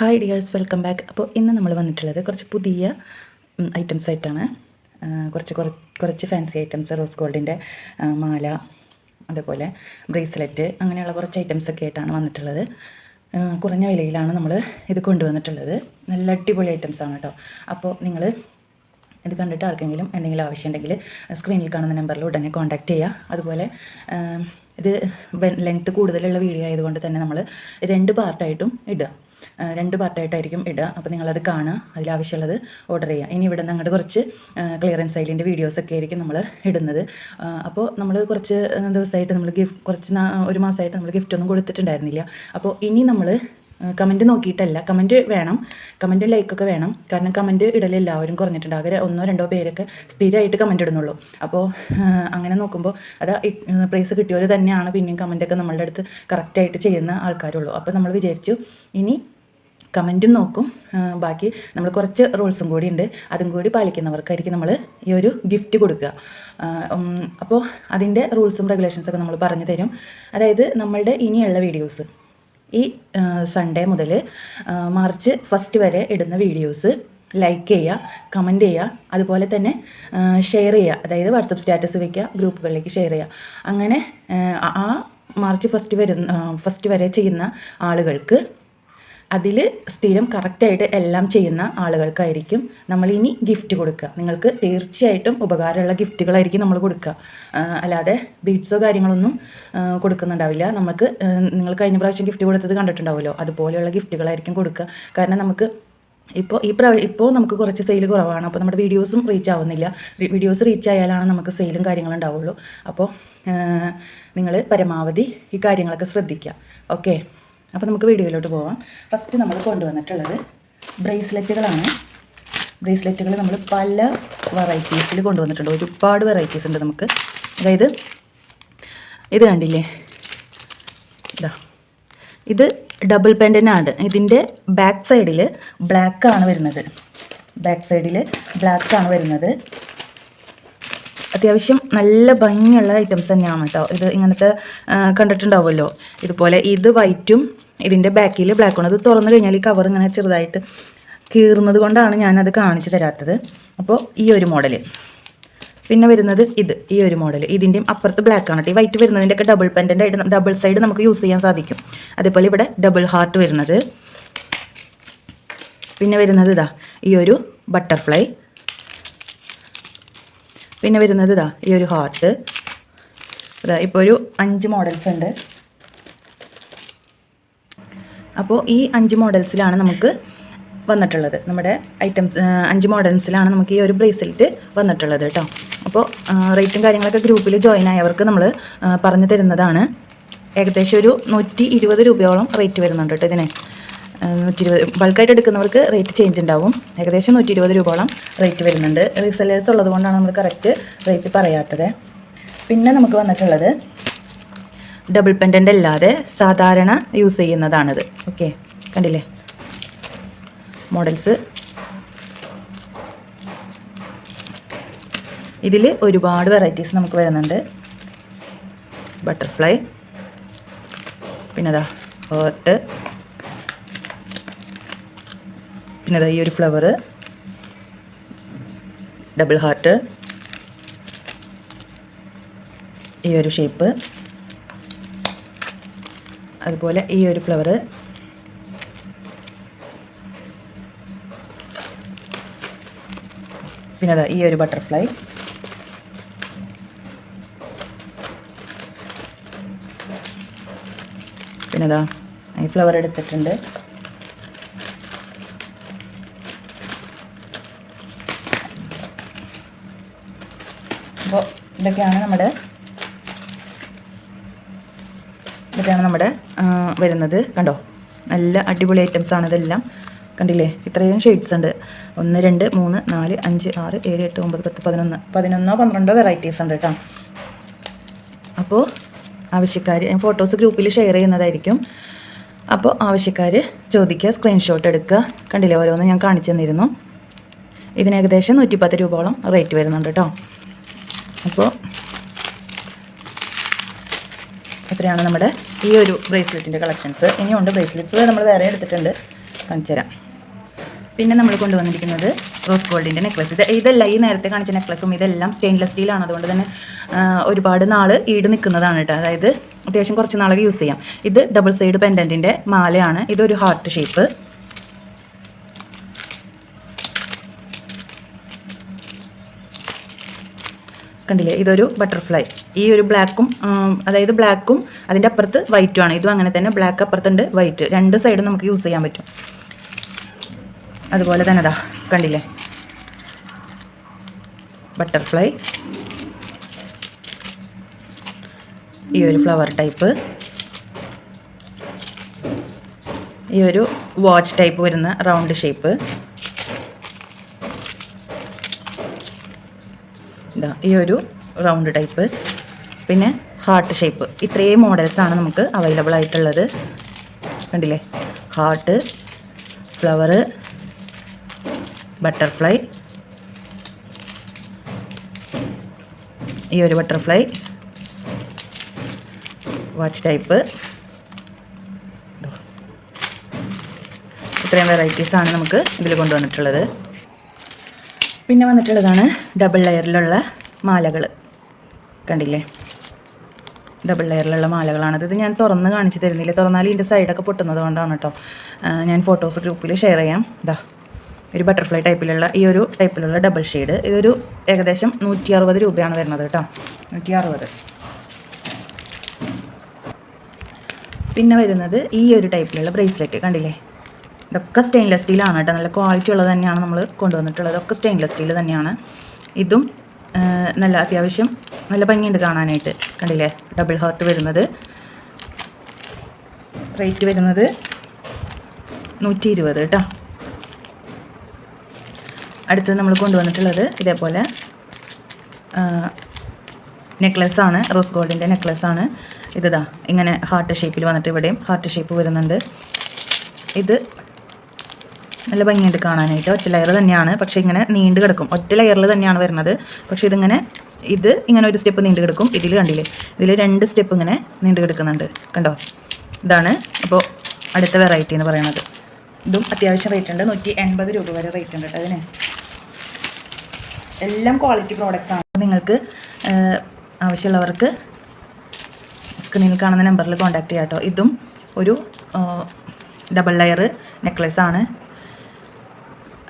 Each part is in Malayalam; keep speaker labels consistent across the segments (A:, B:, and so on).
A: ഹായ് ഡിയേഴ്സ് വെൽക്കം ബാക്ക് അപ്പോൾ ഇന്ന് നമ്മൾ വന്നിട്ടുള്ളത് കുറച്ച് പുതിയ ഐറ്റംസ് ആയിട്ടാണ് കുറച്ച് കുറച്ച് ഫാൻസി ഐറ്റംസ് റോസ് ഗോൾഡിൻ്റെ മാല അതുപോലെ ബ്രേസ്ലെറ്റ് അങ്ങനെയുള്ള കുറച്ച് ഐറ്റംസ് ഒക്കെ ആയിട്ടാണ് വന്നിട്ടുള്ളത് കുറഞ്ഞ വിലയിലാണ് നമ്മൾ ഇത് കൊണ്ടുവന്നിട്ടുള്ളത് നല്ല അടിപൊളി ഐറ്റംസ് ആണ് കേട്ടോ അപ്പോൾ നിങ്ങൾ ഇത് കണ്ടിട്ട് ആർക്കെങ്കിലും എന്തെങ്കിലും ആവശ്യമുണ്ടെങ്കിൽ സ്ക്രീനിൽ കാണുന്ന നമ്പറിൽ ഉടനെ കോൺടാക്റ്റ് ചെയ്യുക അതുപോലെ ഇത് ലെങ്ത്ത് കൂടുതലുള്ള വീഡിയോ ആയതുകൊണ്ട് തന്നെ നമ്മൾ രണ്ട് പാർട്ടായിട്ടും ഇടുക രണ്ട് പാർട്ടായിട്ടായിരിക്കും ഇടുക അപ്പോൾ നിങ്ങളത് കാണുക അതിലാവശ്യമുള്ളത് ഓർഡർ ചെയ്യുക ഇനി ഇവിടെ നിന്ന് അങ്ങോട്ട് കുറച്ച് ക്ലിയറൻസ് സൈലിൻ്റെ വീഡിയോസൊക്കെ ആയിരിക്കും നമ്മൾ ഇടുന്നത് അപ്പോൾ നമ്മൾ കുറച്ച് ദിവസമായിട്ട് നമ്മൾ ഗിഫ്റ്റ് കുറച്ച് ഒരു മാസമായിട്ട് നമ്മൾ ഗിഫ്റ്റ് ഒന്നും കൊടുത്തിട്ടുണ്ടായിരുന്നില്ല അപ്പോൾ ഇനി നമ്മൾ കമൻറ്റ് നോക്കിയിട്ടല്ല കമൻറ്റ് വേണം കമൻറ്റും ലൈക്കൊക്കെ വേണം കാരണം കമൻറ്റ് ഇടൽ എല്ലാവരും കുറഞ്ഞിട്ടുണ്ട് അവർ ഒന്നോ രണ്ടോ പേരൊക്കെ സ്ഥിരമായിട്ട് കമൻറ്റ് ഇടുന്നുള്ളൂ അപ്പോൾ അങ്ങനെ നോക്കുമ്പോൾ അത് പ്രൈസ് കിട്ടിയവർ തന്നെയാണ് പിന്നെയും കമൻറ്റൊക്കെ നമ്മളുടെ അടുത്ത് കറക്റ്റായിട്ട് ചെയ്യുന്ന ആൾക്കാരുള്ളൂ അപ്പോൾ നമ്മൾ വിചാരിച്ചു ഇനി കമൻറ്റും നോക്കും ബാക്കി നമ്മൾ കുറച്ച് റൂൾസും കൂടി ഉണ്ട് അതും കൂടി പാലിക്കുന്നവർക്കായിരിക്കും നമ്മൾ ഈ ഒരു ഗിഫ്റ്റ് കൊടുക്കുക അപ്പോൾ അതിൻ്റെ റൂൾസും റെഗുലേഷൻസൊക്കെ നമ്മൾ പറഞ്ഞു തരും അതായത് നമ്മളുടെ ഇനിയുള്ള വീഡിയോസ് ഈ സൺഡേ മുതൽ മാർച്ച് ഫസ്റ്റ് വരെ ഇടുന്ന വീഡിയോസ് ലൈക്ക് ചെയ്യുക കമൻറ്റ് ചെയ്യുക അതുപോലെ തന്നെ ഷെയർ ചെയ്യുക അതായത് വാട്സപ്പ് സ്റ്റാറ്റസ് വയ്ക്കുക ഗ്രൂപ്പുകളിലേക്ക് ഷെയർ ചെയ്യുക അങ്ങനെ ആ മാർച്ച് ഫസ്റ്റ് വരുന്ന ഫസ്റ്റ് വരെ ചെയ്യുന്ന ആളുകൾക്ക് അതിൽ സ്ഥിരം കറക്റ്റായിട്ട് എല്ലാം ചെയ്യുന്ന ആളുകൾക്കായിരിക്കും നമ്മൾ ഇനി ഗിഫ്റ്റ് കൊടുക്കുക നിങ്ങൾക്ക് തീർച്ചയായിട്ടും ഉപകാരമുള്ള ഗിഫ്റ്റുകളായിരിക്കും നമ്മൾ കൊടുക്കുക അല്ലാതെ ബീഡ്സോ കാര്യങ്ങളൊന്നും കൊടുക്കുന്നുണ്ടാവില്ല നമുക്ക് നിങ്ങൾ കഴിഞ്ഞ പ്രാവശ്യം ഗിഫ്റ്റ് കൊടുത്തത് കണ്ടിട്ടുണ്ടാവുമല്ലോ അതുപോലെയുള്ള ഗിഫ്റ്റുകളായിരിക്കും കൊടുക്കുക കാരണം നമുക്ക് ഇപ്പോൾ ഈ പ്രാ ഇപ്പോൾ നമുക്ക് കുറച്ച് സെയിൽ കുറവാണ് അപ്പോൾ നമ്മുടെ വീഡിയോസും റീച്ച് ആവുന്നില്ല വീഡിയോസ് റീച്ച് ആയാലാണ് നമുക്ക് സെയിലും കാര്യങ്ങളും ഉണ്ടാവുള്ളൂ അപ്പോൾ നിങ്ങൾ പരമാവധി ഈ കാര്യങ്ങളൊക്കെ ശ്രദ്ധിക്കുക ഓക്കെ അപ്പോൾ നമുക്ക് വീഡിയോയിലോട്ട് പോവാം ഫസ്റ്റ് നമ്മൾ കൊണ്ടുവന്നിട്ടുള്ളത് ബ്രേസ്ലെറ്റുകളാണ് ബ്രേസ്ലെറ്റുകൾ നമ്മൾ പല വെറൈറ്റീസിൽ കൊണ്ടുവന്നിട്ടുണ്ട് ഒരുപാട് വെറൈറ്റീസ് ഉണ്ട് നമുക്ക് അതായത് ഇത് കണ്ടില്ലേ ഇതാ ഇത് ഡബിൾ പെൻഡൻ്റാണ് ഇതിൻ്റെ ബാക്ക് സൈഡിൽ ബ്ലാക്കാണ് വരുന്നത് ബാക്ക് സൈഡിൽ ബ്ലാക്കാണ് വരുന്നത് അത്യാവശ്യം നല്ല ഭംഗിയുള്ള ഐറ്റംസ് തന്നെയാണ് കേട്ടോ ഇത് ഇങ്ങനത്തെ കണ്ടിട്ടുണ്ടാവുമല്ലോ ഇതുപോലെ ഇത് വൈറ്റും ഇതിൻ്റെ ബാക്കിൽ ബ്ലാക്കും അത് തുറന്നു കഴിഞ്ഞാൽ ഈ കവർ ഇങ്ങനെ ചെറുതായിട്ട് കീറുന്നത് കൊണ്ടാണ് ഞാനത് കാണിച്ചു തരാത്തത് അപ്പോൾ ഈ ഒരു മോഡൽ പിന്നെ വരുന്നത് ഇത് ഈ ഒരു മോഡൽ ഇതിൻ്റെയും അപ്പുറത്ത് ബ്ലാക്ക് ആണ് ഈ വൈറ്റ് വരുന്നതിൻ്റെയൊക്കെ ഡബിൾ പെൻഡൻ്റ് ആയിട്ട് ഡബിൾ സൈഡ് നമുക്ക് യൂസ് ചെയ്യാൻ സാധിക്കും അതേപോലെ ഇവിടെ ഡബിൾ ഹാർട്ട് വരുന്നത് പിന്നെ വരുന്നത് ഇതാ ഈ ഒരു ബട്ടർഫ്ലൈ പിന്നെ വരുന്നത് ഇതാ ഈ ഒരു ഹാർട്ട് ഇതാ ഇപ്പോൾ ഒരു അഞ്ച് മോഡൽസ് ഉണ്ട് അപ്പോൾ ഈ അഞ്ച് മോഡൽസിലാണ് നമുക്ക് വന്നിട്ടുള്ളത് നമ്മുടെ ഐറ്റംസ് അഞ്ച് മോഡൽസിലാണ് നമുക്ക് ഈ ഒരു ബ്രേസ്ലെറ്റ് വന്നിട്ടുള്ളത് കേട്ടോ അപ്പോൾ റേറ്റും കാര്യങ്ങളൊക്കെ ഗ്രൂപ്പിൽ ജോയിൻ ആയവർക്ക് നമ്മൾ പറഞ്ഞു തരുന്നതാണ് ഏകദേശം ഒരു നൂറ്റി ഇരുപത് രൂപയോളം റേറ്റ് വരുന്നുണ്ട് കേട്ടോ ഇതിന് നൂറ്റി ഇരുപത് ബൾക്കായിട്ട് എടുക്കുന്നവർക്ക് റേറ്റ് ചേഞ്ച് ഉണ്ടാവും ഏകദേശം നൂറ്റി ഇരുപത് രൂപയോളം റേറ്റ് വരുന്നുണ്ട് റീസെല്ലേഴ്സ് ഉള്ളതുകൊണ്ടാണ് നമ്മൾ കറക്റ്റ് റേറ്റ് പറയാത്തത് പിന്നെ നമുക്ക് വന്നിട്ടുള്ളത് ഡബിൾ പെൻഡൻ്റ് അല്ലാതെ സാധാരണ യൂസ് ചെയ്യുന്നതാണിത് ഓക്കെ കണ്ടില്ലേ മോഡൽസ് ഇതിൽ ഒരുപാട് വെറൈറ്റീസ് നമുക്ക് വരുന്നുണ്ട് ബട്ടർഫ്ലൈ പിന്നെ അതാ ഹേർട്ട് പിന്നെ ഈ ഒരു ഫ്ലവർ ഡബിൾ ഹാർട്ട് ഈ ഒരു ഷേപ്പ് അതുപോലെ ഈ ഒരു ഫ്ലവർ പിന്നെ അതാ ഈ ഒരു ബട്ടർഫ്ലൈ പിന്നെ അതാ ഈ ഫ്ലവർ എടുത്തിട്ടുണ്ട് അപ്പോൾ ഇതൊക്കെയാണ് നമ്മുടെ ഇതൊക്കെയാണ് നമ്മുടെ വരുന്നത് കണ്ടോ നല്ല അടിപൊളി ഐറ്റംസ് ആണ് ഇതെല്ലാം കണ്ടില്ലേ ഇത്രയും ഷെയ്ഡ്സ് ഉണ്ട് ഒന്ന് രണ്ട് മൂന്ന് നാല് അഞ്ച് ആറ് ഏഴ് എട്ട് ഒമ്പത് പത്ത് പതിനൊന്ന് പതിനൊന്നോ പന്ത്രണ്ടോ വെറൈറ്റീസ് ഉണ്ട് കേട്ടോ അപ്പോൾ ആവശ്യക്കാർ ഞാൻ ഫോട്ടോസ് ഗ്രൂപ്പിൽ ഷെയർ ചെയ്യുന്നതായിരിക്കും അപ്പോൾ ആവശ്യക്കാർ ചോദിക്കുക സ്ക്രീൻഷോട്ട് എടുക്കുക കണ്ടില്ലേ ഓരോന്ന് ഞാൻ കാണിച്ചു തന്നിരുന്നു ഇതിന് ഏകദേശം നൂറ്റിപ്പത്ത് രൂപയോളം റേറ്റ് വരുന്നുണ്ട് കേട്ടോ അപ്പോൾ ഇത്രയാണ് നമ്മുടെ ഈ ഒരു ബ്രേസ്ലെറ്റിൻ്റെ കളക്ഷൻസ് ഇനിയുണ്ട് ബ്രേസ്ലെറ്റ്സ് നമ്മൾ വേറെ എടുത്തിട്ടുണ്ട് കാണിച്ചു തരാം പിന്നെ നമ്മൾ കൊണ്ടുവന്നിരിക്കുന്നത് റോസ് ഗോൾഡിൻ്റെ നെക്ലസ് ഇത് ഇതല്ല ഈ നേരത്തെ കാണിച്ച നെക്ലസും ഇതെല്ലാം സ്റ്റെയിൻലെസ് സ്റ്റീലാണ് അതുകൊണ്ട് തന്നെ ഒരുപാട് നാൾ ഈട് നിൽക്കുന്നതാണ് കേട്ടോ അതായത് അത്യാവശ്യം കുറച്ച് നാളൊക്കെ യൂസ് ചെയ്യാം ഇത് ഡബിൾ സൈഡ് പെൻഡൻറ്റിൻ്റെ മാലയാണ് ഇതൊരു ഹാർട്ട് ഷേപ്പ് കണ്ടില്ലേ ഇതൊരു ബട്ടർഫ്ലൈ ഈ ഒരു ബ്ലാക്കും അതായത് ബ്ലാക്കും അതിൻ്റെ അപ്പുറത്ത് വൈറ്റും ആണ് ഇതും അങ്ങനെ തന്നെ ബ്ലാക്ക് അപ്പുറത്തുണ്ട് വൈറ്റ് രണ്ട് സൈഡും നമുക്ക് യൂസ് ചെയ്യാൻ പറ്റും അതുപോലെ തന്നെ അതാ കണ്ടില്ലേ ബട്ടർഫ്ലൈ ഈ ഒരു ഫ്ലവർ ടൈപ്പ് ഈ ഒരു വാച്ച് ടൈപ്പ് വരുന്ന റൗണ്ട് ഷേപ്പ് ഇതാ ഈ ഒരു റൗണ്ട് ടൈപ്പ് പിന്നെ ഹാർട്ട് ഷേപ്പ് ഇത്രയും മോഡൽസാണ് നമുക്ക് അവൈലബിൾ ആയിട്ടുള്ളത് കണ്ടില്ലേ ഹാർട്ട് ഫ്ലവർ ബട്ടർഫ്ലൈ ഈ ഒരു ബട്ടർഫ്ലൈ വാച്ച് ടൈപ്പ് ഇത്രയും വെറൈറ്റീസാണ് നമുക്ക് ഇതിൽ കൊണ്ടുവന്നിട്ടുള്ളത് പിന്നെ വന്നിട്ടുള്ളതാണ് ഡബിൾ ലെയറിലുള്ള മാലകൾ കണ്ടില്ലേ ഡബിൾ ലെയറിലുള്ള മാലകളാണത് ഇത് ഞാൻ തുറന്ന് കാണിച്ചു തരുന്നില്ല തുറന്നാൽ ഇതിൻ്റെ സൈഡൊക്കെ പൊട്ടുന്നത് കൊണ്ടാണ് കേട്ടോ ഞാൻ ഫോട്ടോസ് ഗ്രൂപ്പിൽ ഷെയർ ചെയ്യാം ഇതാ ഒരു ബട്ടർഫ്ലൈ ടൈപ്പിലുള്ള ഈ ഒരു ടൈപ്പിലുള്ള ഡബിൾ ഷെയ്ഡ് ഇതൊരു ഏകദേശം നൂറ്റി അറുപത് രൂപയാണ് വരുന്നത് കേട്ടോ നൂറ്റി അറുപത് പിന്നെ വരുന്നത് ഈ ഒരു ടൈപ്പിലുള്ള ബ്രേസ്ലെറ്റ് കണ്ടില്ലേ ഇതൊക്കെ സ്റ്റെയിൻലെസ് സ്റ്റീലാണ് കേട്ടോ നല്ല ക്വാളിറ്റി ഉള്ളത് തന്നെയാണ് നമ്മൾ കൊണ്ടുവന്നിട്ടുള്ളത് ഒക്കെ സ്റ്റെയിൻലെസ് സ്റ്റീൽ തന്നെയാണ് ഇതും നല്ല അത്യാവശ്യം നല്ല ഭംഗിയുണ്ട് കാണാനായിട്ട് കണ്ടില്ലേ ഡബിൾ ഹാർട്ട് വരുന്നത് റേറ്റ് വരുന്നത് നൂറ്റി ഇരുപത് കേട്ടോ അടുത്തത് നമ്മൾ കൊണ്ടുവന്നിട്ടുള്ളത് ഇതേപോലെ നെക്ലസ്സാണ് ആണ് റോസ് ഗോൾഡിൻ്റെ നെക്ലസ്സാണ് ആണ് ഇതാ ഇങ്ങനെ ഹാർട്ട് ഷേപ്പിൽ വന്നിട്ട് ഇവിടെയും ഹാർട്ട് ഷേപ്പ് വരുന്നുണ്ട് ഇത് നല്ല ഭംഗിയുണ്ട് കാണാനായിട്ട് ഒറ്റ ലെയർ തന്നെയാണ് പക്ഷേ ഇങ്ങനെ നീണ്ടു കിടക്കും ഒറ്റ ലെയറിൽ തന്നെയാണ് വരുന്നത് പക്ഷേ ഇതിങ്ങനെ ഇത് ഇങ്ങനെ ഒരു സ്റ്റെപ്പ് നീണ്ടു കിടക്കും ഇതിൽ കണ്ടില്ലേ ഇതിൽ രണ്ട് സ്റ്റെപ്പ് ഇങ്ങനെ നീണ്ടു കിടക്കുന്നുണ്ട് കണ്ടോ ഇതാണ് അപ്പോൾ അടുത്ത വെറൈറ്റി എന്ന് പറയുന്നത് ഇതും അത്യാവശ്യം റേറ്റ് ഉണ്ട് നൂറ്റി എൺപത് രൂപ വരെ റേറ്റ് ഉണ്ട് കേട്ടോ അതിന് എല്ലാം ക്വാളിറ്റി പ്രോഡക്റ്റ്സ് ആണ് നിങ്ങൾക്ക് ആവശ്യമുള്ളവർക്ക് സ്ക്രീനിൽ കാണുന്ന നമ്പറിൽ കോൺടാക്റ്റ് ചെയ്യാം കേട്ടോ ഇതും ഒരു ഡബിൾ ലെയർ നെക്ലസ് ആണ്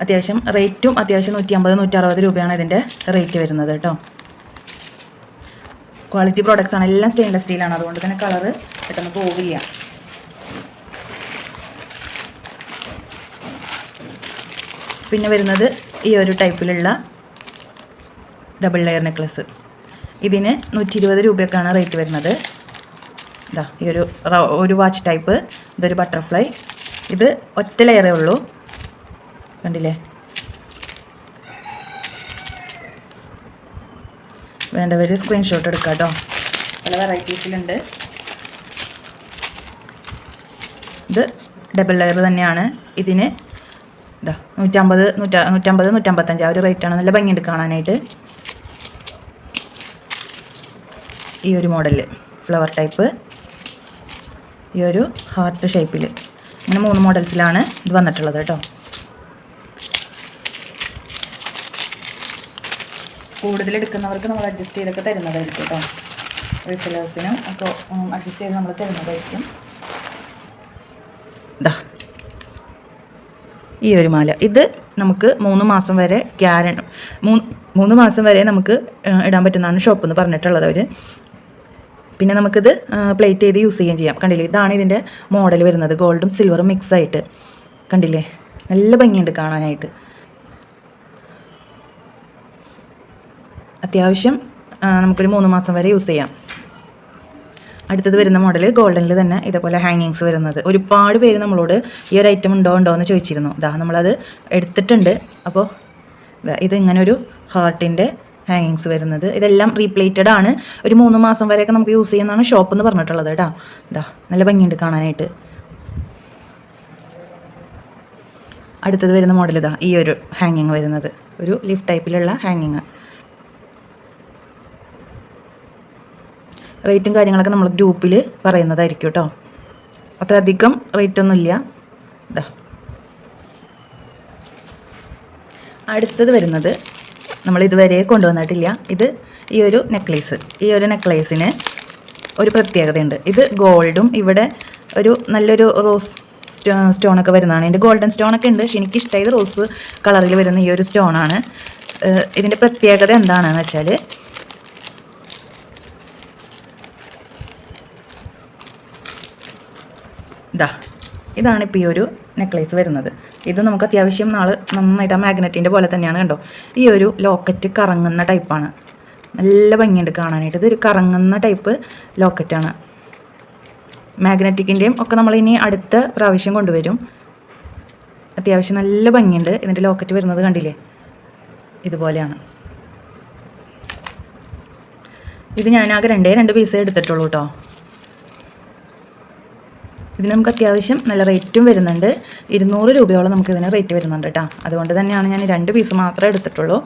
A: അത്യാവശ്യം റേറ്റും അത്യാവശ്യം നൂറ്റി അമ്പത് അറുപത് രൂപയാണ് ഇതിൻ്റെ റേറ്റ് വരുന്നത് കേട്ടോ ക്വാളിറ്റി പ്രോഡക്ട്സ് ആണ് എല്ലാം സ്റ്റെയിൻലെസ് സ്റ്റീലാണ് അതുകൊണ്ട് തന്നെ കളറ് പെട്ടെന്ന് പോവില്ല പിന്നെ വരുന്നത് ഈ ഒരു ടൈപ്പിലുള്ള ഡബിൾ ലെയർ നെക്ലസ് ഇതിന് നൂറ്റി ഇരുപത് രൂപയൊക്കെയാണ് റേറ്റ് വരുന്നത് ഇതാ ഈ ഒരു ഒരു വാച്ച് ടൈപ്പ് ഇതൊരു ബട്ടർഫ്ലൈ ഇത് ഒറ്റ ലെയറേ ഉള്ളൂ കണ്ടില്ലേ വേണ്ടവർ സ്ക്രീൻഷോട്ട് എടുക്കാം കേട്ടോ പല വെറൈറ്റീസിലുണ്ട് ഇത് ഡബിൾ ലെയർ തന്നെയാണ് ഇതിന് ഇതാ നൂറ്റമ്പത് നൂറ്റാ നൂറ്റമ്പത് നൂറ്റമ്പത്തഞ്ച് ആ ഒരു റേറ്റാണ് നല്ല ഭംഗിയുണ്ട് കാണാനായിട്ട് ഈ ഒരു മോഡല് ഫ്ലവർ ടൈപ്പ് ഈ ഒരു ഹാർട്ട് ഷേപ്പിൽ അങ്ങനെ മൂന്ന് മോഡൽസിലാണ് ഇത് വന്നിട്ടുള്ളത് കേട്ടോ കൂടുതൽ എടുക്കുന്നവർക്ക് നമ്മൾ അഡ്ജസ്റ്റ് ചെയ്തൊക്കെ തരുന്നതായിരിക്കും കേട്ടോ റിസലേഴ്സിനും ഒക്കെ അഡ്ജസ്റ്റ് ചെയ്ത് നമ്മൾ തരുന്നതായിരിക്കും ഈ ഒരു മാല ഇത് നമുക്ക് മൂന്ന് മാസം വരെ ഗ്യാരൻ മൂന്ന് മൂന്ന് മാസം വരെ നമുക്ക് ഇടാൻ പറ്റുന്നതാണ് ഷോപ്പ് എന്ന് പറഞ്ഞിട്ടുള്ളത് അവർ പിന്നെ നമുക്കിത് പ്ലേറ്റ് ചെയ്ത് യൂസ് ചെയ്യുകയും ചെയ്യാം കണ്ടില്ലേ ഇതാണ് ഇതിൻ്റെ മോഡൽ വരുന്നത് ഗോൾഡും സിൽവറും മിക്സ് ആയിട്ട് കണ്ടില്ലേ നല്ല ഭംഗിയുണ്ട് കാണാനായിട്ട് അത്യാവശ്യം നമുക്കൊരു മൂന്ന് മാസം വരെ യൂസ് ചെയ്യാം അടുത്തത് വരുന്ന മോഡൽ ഗോൾഡനിൽ തന്നെ ഇതേപോലെ ഹാങ്ങിങ്സ് വരുന്നത് ഒരുപാട് പേര് നമ്മളോട് ഈ ഒരു ഐറ്റം ഉണ്ടോ ഉണ്ടോ എന്ന് ചോദിച്ചിരുന്നു ദാ നമ്മളത് എടുത്തിട്ടുണ്ട് അപ്പോൾ ഇത് ഇങ്ങനൊരു ഹാർട്ടിൻ്റെ ഹാങ്ങിങ്സ് വരുന്നത് ഇതെല്ലാം റീപ്ലേറ്റഡ് ആണ് ഒരു മൂന്ന് മാസം വരെയൊക്കെ നമുക്ക് യൂസ് ചെയ്യുന്നതാണ് ഷോപ്പ് എന്ന് പറഞ്ഞിട്ടുള്ളത് കേട്ടോ ഇതാ നല്ല ഭംഗിയുണ്ട് കാണാനായിട്ട് അടുത്തത് വരുന്ന മോഡൽ ഇതാ ഈ ഒരു ഹാങ്ങിങ് വരുന്നത് ഒരു ലിഫ്റ്റ് ടൈപ്പിലുള്ള ഹാങ്ങിങ് റേറ്റും കാര്യങ്ങളൊക്കെ നമ്മൾ ഗ്രൂപ്പിൽ പറയുന്നതായിരിക്കും കേട്ടോ അത്ര അധികം റേറ്റൊന്നുമില്ല ഇതാ അടുത്തത് വരുന്നത് നമ്മൾ ഇതുവരെ കൊണ്ടുവന്നിട്ടില്ല ഇത് ഈ ഒരു നെക്ലേസ് ഈ ഒരു നെക്ലേസിന് ഒരു പ്രത്യേകതയുണ്ട് ഇത് ഗോൾഡും ഇവിടെ ഒരു നല്ലൊരു റോസ് സ്റ്റോണൊക്കെ വരുന്നതാണ് ഇതിൻ്റെ ഗോൾഡൻ സ്റ്റോണൊക്കെ ഉണ്ട് പക്ഷേ എനിക്കിഷ്ടമായത് റോസ് കളറിൽ വരുന്ന ഈ ഒരു സ്റ്റോണാണ് ഇതിൻ്റെ പ്രത്യേകത എന്താണെന്ന് വെച്ചാൽ ഇതാ ഇതാണ് ഇപ്പോൾ ഈ ഒരു നെക്ലേസ് വരുന്നത് ഇത് നമുക്ക് അത്യാവശ്യം നാൾ നന്നായിട്ട് ആ മാഗ്നറ്റിൻ്റെ പോലെ തന്നെയാണ് കണ്ടോ ഈ ഒരു ലോക്കറ്റ് കറങ്ങുന്ന ടൈപ്പാണ് നല്ല ഭംഗിയുണ്ട് കാണാനായിട്ട് ഇതൊരു കറങ്ങുന്ന ടൈപ്പ് ലോക്കറ്റാണ് മാഗ്നറ്റിക്കിൻ്റെയും ഒക്കെ നമ്മൾ ഇനി അടുത്ത പ്രാവശ്യം കൊണ്ടുവരും അത്യാവശ്യം നല്ല ഭംഗിയുണ്ട് ഇതിൻ്റെ ലോക്കറ്റ് വരുന്നത് കണ്ടില്ലേ ഇതുപോലെയാണ് ഇത് ഞാൻ ആകെ രണ്ടേ രണ്ട് പീസേ എടുത്തിട്ടുള്ളൂ കേട്ടോ ഇതിന് നമുക്ക് അത്യാവശ്യം നല്ല റേറ്റും വരുന്നുണ്ട് ഇരുന്നൂറ് രൂപയോളം നമുക്ക് ഇതിന് റേറ്റ് വരുന്നുണ്ട് കേട്ടോ അതുകൊണ്ട് തന്നെയാണ് ഞാൻ രണ്ട് പീസ് മാത്രമേ എടുത്തിട്ടുള്ളൂ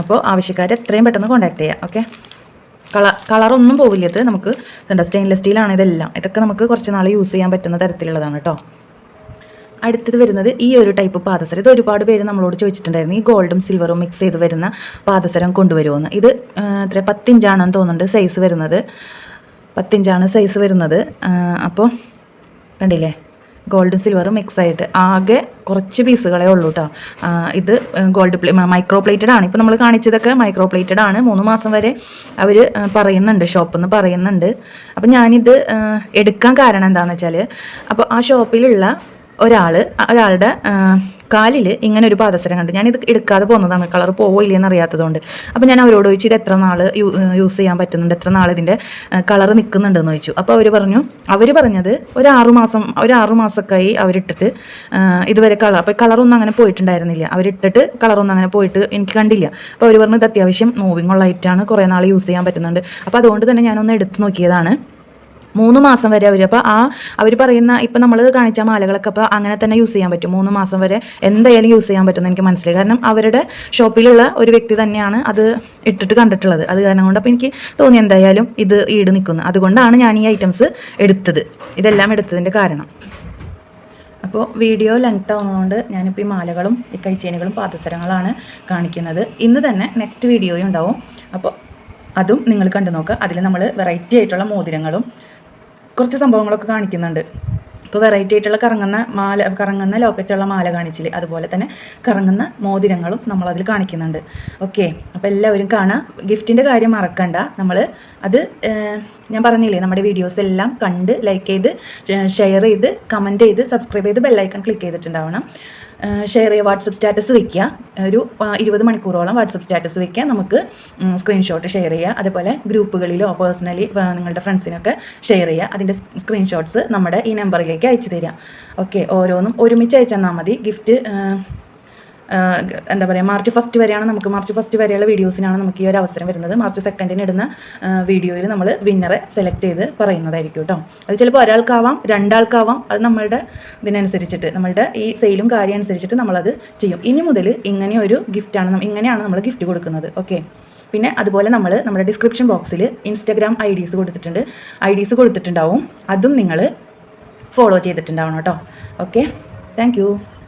A: അപ്പോൾ ആവശ്യക്കാർ എത്രയും പെട്ടെന്ന് കോൺടാക്റ്റ് ചെയ്യാം ഓക്കെ കളർ കളറൊന്നും പോവില്ല ഇത് നമുക്ക് കണ്ട സ്റ്റെയിൻലെസ് സ്റ്റീലാണ് ഇതെല്ലാം ഇതൊക്കെ നമുക്ക് കുറച്ച് നാൾ യൂസ് ചെയ്യാൻ പറ്റുന്ന തരത്തിലുള്ളതാണ് കേട്ടോ അടുത്തത് വരുന്നത് ഈ ഒരു ടൈപ്പ് പാദസരം ഇത് ഒരുപാട് പേര് നമ്മളോട് ചോദിച്ചിട്ടുണ്ടായിരുന്നു ഈ ഗോൾഡും സിൽവറും മിക്സ് ചെയ്ത് വരുന്ന പാദസരം കൊണ്ടുവരുമെന്ന് ഇത് എത്ര പത്തിഞ്ചാണെന്ന് തോന്നുന്നുണ്ട് സൈസ് വരുന്നത് പത്തിഞ്ചാണ് സൈസ് വരുന്നത് അപ്പോൾ കണ്ടില്ലേ ഗോൾഡും സിൽവറും മിക്സ് ആയിട്ട് ആകെ കുറച്ച് പീസുകളേ ഉള്ളൂ കേട്ടോ ഇത് ഗോൾഡ് പ്ലേ മൈക്രോ പ്ലേറ്റഡ് ആണ് ഇപ്പോൾ നമ്മൾ കാണിച്ചതൊക്കെ മൈക്രോ പ്ലേറ്റഡ് ആണ് മൂന്ന് മാസം വരെ അവർ പറയുന്നുണ്ട് ഷോപ്പിൽ നിന്ന് പറയുന്നുണ്ട് അപ്പോൾ ഞാനിത് എടുക്കാൻ കാരണം എന്താണെന്ന് വെച്ചാൽ അപ്പോൾ ആ ഷോപ്പിലുള്ള ഒരാൾ ഒരാളുടെ കാലിൽ ഇങ്ങനെ ഒരു പാദസരം കണ്ടു ഞാനിത് എടുക്കാതെ പോകുന്നതാണ് കളർ പോവോ ഇല്ലയെന്ന് അറിയാത്തതുകൊണ്ട് അപ്പോൾ ഞാൻ അവരോട് ചോദിച്ചു ഇത് എത്ര നാൾ യൂസ് ചെയ്യാൻ പറ്റുന്നുണ്ട് എത്ര നാൾ ഇതിൻ്റെ കളർ നിൽക്കുന്നുണ്ടെന്ന് ചോദിച്ചു അപ്പോൾ അവർ പറഞ്ഞു അവർ പറഞ്ഞത് ഒരു ആറു മാസം ഒരു ആറു അവരിട്ടിട്ട് ഇതുവരെ കളർ അപ്പോൾ കളറൊന്നും അങ്ങനെ പോയിട്ടുണ്ടായിരുന്നില്ല അവരിട്ടിട്ട് കളറൊന്നും അങ്ങനെ പോയിട്ട് എനിക്ക് കണ്ടില്ല അപ്പോൾ അവർ പറഞ്ഞു ഇത് അത്യാവശ്യം മൂവിങ്ങുള്ള ലൈറ്റാണ് കുറേ നാൾ യൂസ് ചെയ്യാൻ പറ്റുന്നുണ്ട് അപ്പോൾ അതുകൊണ്ട് തന്നെ ഞാനൊന്ന് എടുത്തു നോക്കിയതാണ് മൂന്ന് മാസം വരെ അവർ അപ്പോൾ ആ അവർ പറയുന്ന ഇപ്പം നമ്മൾ കാണിച്ച മാലകളൊക്കെ അപ്പോൾ അങ്ങനെ തന്നെ യൂസ് ചെയ്യാൻ പറ്റും മൂന്ന് മാസം വരെ എന്തായാലും യൂസ് ചെയ്യാൻ എന്ന് എനിക്ക് മനസ്സിലായി കാരണം അവരുടെ ഷോപ്പിലുള്ള ഒരു വ്യക്തി തന്നെയാണ് അത് ഇട്ടിട്ട് കണ്ടിട്ടുള്ളത് അത് കാരണം കൊണ്ട് അപ്പോൾ എനിക്ക് തോന്നി എന്തായാലും ഇത് ഈട് നിൽക്കുന്നു അതുകൊണ്ടാണ് ഞാൻ ഈ ഐറ്റംസ് എടുത്തത് ഇതെല്ലാം എടുത്തതിൻ്റെ കാരണം അപ്പോൾ വീഡിയോ ലെങ്ത് ആവുന്നതുകൊണ്ട് ഞാനിപ്പോൾ ഈ മാലകളും ഈ കൈച്ചേനുകളും പാദസരങ്ങളാണ് കാണിക്കുന്നത് ഇന്ന് തന്നെ നെക്സ്റ്റ് വീഡിയോയും ഉണ്ടാവും അപ്പോൾ അതും നിങ്ങൾ കണ്ടു നോക്കുക അതിൽ നമ്മൾ വെറൈറ്റി ആയിട്ടുള്ള മോതിരങ്ങളും കുറച്ച് സംഭവങ്ങളൊക്കെ കാണിക്കുന്നുണ്ട് ഇപ്പോൾ വെറൈറ്റി ആയിട്ടുള്ള കറങ്ങുന്ന മാല കറങ്ങുന്ന ലോക്കറ്റുള്ള മാല കാണിച്ചില്ല അതുപോലെ തന്നെ കറങ്ങുന്ന മോതിരങ്ങളും നമ്മളതിൽ കാണിക്കുന്നുണ്ട് ഓക്കെ അപ്പോൾ എല്ലാവരും കാണാം ഗിഫ്റ്റിൻ്റെ കാര്യം മറക്കണ്ട നമ്മൾ അത് ഞാൻ പറഞ്ഞില്ലേ നമ്മുടെ വീഡിയോസ് എല്ലാം കണ്ട് ലൈക്ക് ചെയ്ത് ഷെയർ ചെയ്ത് കമൻറ്റ് ചെയ്ത് സബ്സ്ക്രൈബ് ചെയ്ത് ബെല്ലൈക്കൺ ക്ലിക്ക് ചെയ്തിട്ടുണ്ടാവണം ഷെയർ ചെയ്യുക വാട്സപ്പ് സ്റ്റാറ്റസ് വെക്കുക ഒരു ഇരുപത് മണിക്കൂറോളം വാട്സപ്പ് സ്റ്റാറ്റസ് വെക്കുക നമുക്ക് സ്ക്രീൻഷോട്ട് ഷെയർ ചെയ്യുക അതേപോലെ ഗ്രൂപ്പുകളിലോ പേഴ്സണലി നിങ്ങളുടെ ഫ്രണ്ട്സിനൊക്കെ ഷെയർ ചെയ്യുക അതിൻ്റെ സ്ക്രീൻഷോട്ട്സ് നമ്മുടെ ഈ നമ്പറിലേക്ക് അയച്ചു തരിക ഓക്കെ ഓരോന്നും ഒരുമിച്ച് തന്നാൽ മതി ഗിഫ്റ്റ് എന്താ പറയുക മാർച്ച് ഫസ്റ്റ് വരെയാണ് നമുക്ക് മാർച്ച് ഫസ്റ്റ് വരെയുള്ള വീഡിയോസിനാണ് നമുക്ക് ഈ ഒരു അവസരം വരുന്നത് മാർച്ച് സെക്കൻഡിന് ഇടുന്ന വീഡിയോയിൽ നമ്മൾ വിന്നറെ സെലക്ട് ചെയ്ത് പറയുന്നതായിരിക്കും കേട്ടോ അത് ചിലപ്പോൾ ഒരാൾക്കാവാം രണ്ടാൾക്കാവാം അത് നമ്മളുടെ ഇതിനനുസരിച്ചിട്ട് നമ്മളുടെ ഈ സെയിലും കാര്യം അനുസരിച്ചിട്ട് നമ്മളത് ചെയ്യും ഇനി മുതൽ ഇങ്ങനെയൊരു ഗിഫ്റ്റാണ് ഇങ്ങനെയാണ് നമ്മൾ ഗിഫ്റ്റ് കൊടുക്കുന്നത് ഓക്കെ പിന്നെ അതുപോലെ നമ്മൾ നമ്മുടെ ഡിസ്ക്രിപ്ഷൻ ബോക്സിൽ ഇൻസ്റ്റാഗ്രാം ഐ ഡീസ് കൊടുത്തിട്ടുണ്ട് ഐ ഡീസ് കൊടുത്തിട്ടുണ്ടാവും അതും നിങ്ങൾ ഫോളോ ചെയ്തിട്ടുണ്ടാവണം കേട്ടോ ഓക്കെ താങ്ക്